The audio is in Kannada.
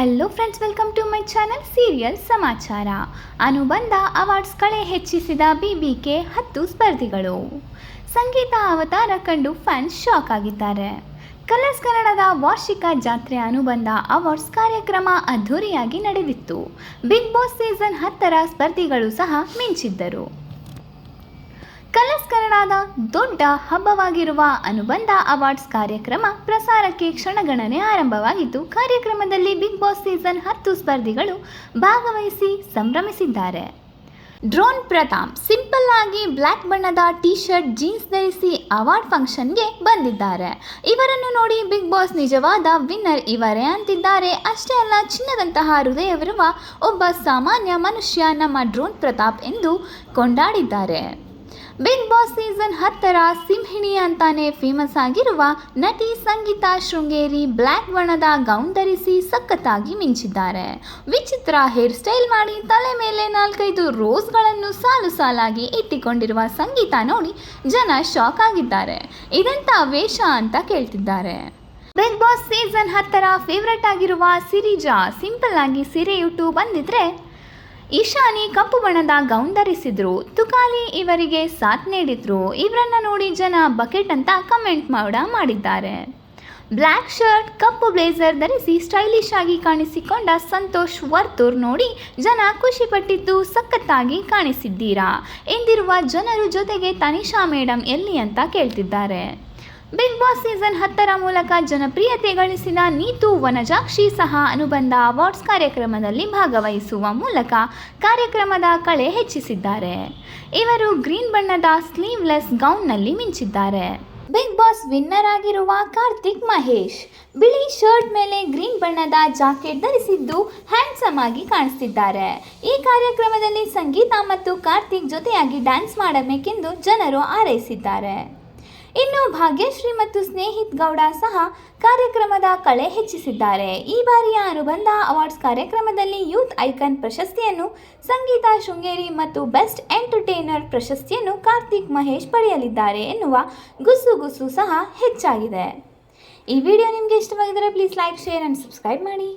Hello friends welcome to my channel serial ಸಮಾಚಾರ ಅನುಬಂಧ ಅವಾರ್ಡ್ಸ್ ಕಳೆ ಹೆಚ್ಚಿಸಿದ ಬಿಬಿಕೆ ಹತ್ತು ಸ್ಪರ್ಧಿಗಳು. ಸಂಗೀತ ಅವತಾರ ಕಂಡು ಫ್ಯಾನ್ಸ್ ಶಾಕ್ ಆಗಿದ್ದಾರೆ. ಕಲರ್ಸ್ ಕನ್ನಡದ ವಾರ್ಷಿಕ ಜಾತ್ರೆ ಅನುಬಂಧ ಅವಾರ್ಡ್ಸ್ ಕಾರ್ಯಕ್ರಮ ಅದ್ಧೂರಿಯಾಗಿ ನಡೆದಿತ್ತು. ಬಿಗ್ ಬಾಸ್ ಸೀಸನ್ ಹತ್ತರ ಸ್ಪರ್ಧಿಗಳು ಸಹ ಮಿಂಚಿದ್ದರು. ಕಲರ್ಸ್ ಕನ್ನಡದ ದೊಡ್ಡ ಹಬ್ಬವಾಗಿರುವ ಅನುಬಂಧ ಅವಾರ್ಡ್ಸ್ ಕಾರ್ಯಕ್ರಮ ಪ್ರಸಾರಕ್ಕೆ ಕ್ಷಣಗಣನೆ ಆರಂಭವಾಗಿದ್ದು, ಕಾರ್ಯಕ್ರಮದಲ್ಲಿ ಬಿಗ್ ಬಾಸ್ ಸೀಸನ್ ಹತ್ತು ಸ್ಪರ್ಧಿಗಳು ಭಾಗವಹಿಸಿ ಸಂಭ್ರಮಿಸಿದ್ದಾರೆ. ಡ್ರೋನ್ ಪ್ರತಾಪ್ ಸಿಂಪಲ್ ಆಗಿ ಬ್ಲ್ಯಾಕ್ ಬಣ್ಣದ ಟಿ ಶರ್ಟ್ ಜೀನ್ಸ್ ಧರಿಸಿ ಅವಾರ್ಡ್ ಫಂಕ್ಷನ್ಗೆ ಬಂದಿದ್ದಾರೆ. ಇವರನ್ನು ನೋಡಿ ಬಿಗ್ ಬಾಸ್ ನಿಜವಾದ ವಿನ್ನರ್ ಇವರೇ ಅಂತಿದ್ದಾರೆ. ಅಷ್ಟೇ ಅಲ್ಲ, ಚಿನ್ನದಂತಹ ಹೃದಯವಿರುವ ಒಬ್ಬ ಸಾಮಾನ್ಯ ಮನುಷ್ಯ ನಮ್ಮ ಡ್ರೋನ್ ಪ್ರತಾಪ್ ಎಂದು ಕೊಂಡಾಡಿದ್ದಾರೆ. ಬಿಗ್ ಬಾಸ್ ಸೀಸನ್ ಹತ್ತರ ಸಿಂಹಿಣಿ ಅಂತಾನೆ ಫೇಮಸ್ ಆಗಿರುವ ನಟಿ ಸಂಗೀತ ಶೃಂಗೇರಿ ಬ್ಲ್ಯಾಕ್ ಬಣ್ಣದ ಗೌನ್ ಧರಿಸಿ ಸಖತ್ತಾಗಿ ಮಿಂಚಿದ್ದಾರೆ. ವಿಚಿತ್ರ ಹೇರ್ ಸ್ಟೈಲ್ ಮಾಡಿ ತಲೆ ಮೇಲೆ ನಾಲ್ಕೈದು ರೋಸ್ಗಳನ್ನು ಸಾಲು ಸಾಲಾಗಿ ಇಟ್ಟಿಕೊಂಡಿರುವ ಸಂಗೀತ ನೋಡಿ ಜನ ಶಾಕ್ ಆಗಿದ್ದಾರೆ. ಇದೆಂತ ವೇಷ ಅಂತ ಕೇಳ್ತಿದ್ದಾರೆ. ಬಿಗ್ ಬಾಸ್ ಸೀಸನ್ ಹತ್ತರ ಫೇವ್ರೆಟ್ ಆಗಿರುವ ಸಿರಿಜಾ ಸಿಂಪಲ್ ಆಗಿ ಸೀರೆಯುಟ್ಟು ಬಂದಿದ್ರೆ ಇಶಾನಿ ಕಪ್ಪು ಬಣ್ಣದ ಗೌನ್ ಧರಿಸಿದ್ರು. ತುಕಾಲಿ ಇವರಿಗೆ ಸಾಥ್ ನೀಡಿದ್ರು. ಇವರನ್ನ ನೋಡಿ ಜನ ಬಕೆಟ್ ಅಂತ ಕಮೆಂಟ್ ಮಾಡ ಮಾಡಿದ್ದಾರೆ. ಬ್ಲ್ಯಾಕ್ ಶರ್ಟ್ ಕಪ್ಪು ಬ್ಲೇಸರ್ ಧರಿಸಿ ಸ್ಟೈಲಿಶ್ ಆಗಿ ಕಾಣಿಸಿಕೊಂಡ ಸಂತೋಷ್ ವರ್ತೂರ್ ನೋಡಿ ಜನ ಖುಷಿಪಟ್ಟಿದ್ದು ಸಖತ್ತಾಗಿ ಕಾಣಿಸಿದ್ದೀರಾ. ಎಂದಿರುವ ಜನರು ಜೊತೆಗೆ ತನಿಷಾ ಮೇಡಮ್ ಎಲ್ಲಿ ಅಂತ ಕೇಳ್ತಿದ್ದಾರೆ. ಬಿಗ್ ಬಾಸ್ ಸೀಸನ್ ಹತ್ತರ ಮೂಲಕ ಜನಪ್ರಿಯತೆ ಗಳಿಸಿದ ನೀತು ವನಜಾಕ್ಷಿ ಸಹ ಅನುಬಂಧ ಅವಾರ್ಡ್ಸ್ ಕಾರ್ಯಕ್ರಮದಲ್ಲಿ ಭಾಗವಹಿಸುವ ಮೂಲಕ ಕಾರ್ಯಕ್ರಮದ ಕಳೆ ಹೆಚ್ಚಿಸಿದ್ದಾರೆ. ಇವರು ಗ್ರೀನ್ ಬಣ್ಣದ ಸ್ಲೀವ್ಲೆಸ್ ಗೌನ್ನಲ್ಲಿ ಮಿಂಚಿದ್ದಾರೆ. ಬಿಗ್ ಬಾಸ್ ವಿನ್ನರ್ ಆಗಿರುವ ಕಾರ್ತಿಕ್ ಮಹೇಶ್, ಬಿಳಿ ಶರ್ಟ್ ಮೇಲೆ ಗ್ರೀನ್ ಬಣ್ಣದ ಜಾಕೆಟ್ ಧರಿಸಿದ್ದು ಹ್ಯಾಂಡ್ಸಮ್ ಆಗಿ ಕಾಣಿಸ್ತಿದ್ದಾರೆ. ಈ ಕಾರ್ಯಕ್ರಮದಲ್ಲಿ ಸಂಗೀತ ಮತ್ತು ಕಾರ್ತಿಕ್ ಜೊತೆಯಾಗಿ ಡ್ಯಾನ್ಸ್ ಮಾಡಬೇಕೆಂದು ಜನರು ಹಾರೈಸಿದ್ದಾರೆ. ಇನ್ನು ಭಾಗ್ಯಶ್ರೀ ಮತ್ತು ಸ್ನೇಹಿತ್ ಗೌಡ ಸಹ ಕಾರ್ಯಕ್ರಮದ ಕಳೆ ಹೆಚ್ಚಿಸಿದ್ದಾರೆ. ಈ ಬಾರಿಯ ಅನುಬಂಧ ಅವಾರ್ಡ್ಸ್ ಕಾರ್ಯಕ್ರಮದಲ್ಲಿ ಯೂತ್ ಐಕನ್ ಪ್ರಶಸ್ತಿಯನ್ನು, ಸಂಗೀತ ಶೃಂಗೇರಿ ಮತ್ತು ಬೆಸ್ಟ್ ಎಂಟರ್ಟೈನರ್ ಪ್ರಶಸ್ತಿಯನ್ನು ಕಾರ್ತಿಕ್ ಮಹೇಶ್ ಪಡೆಯಲಿದ್ದಾರೆ ಎನ್ನುವ ಗುಸುಗುಸು ಸಹ ಹೆಚ್ಚಾಗಿದೆ. ಈ ವಿಡಿಯೋ ನಿಮಗೆ ಇಷ್ಟವಾಗಿದ್ದರೆ please like, share and subscribe ಮಾಡಿ.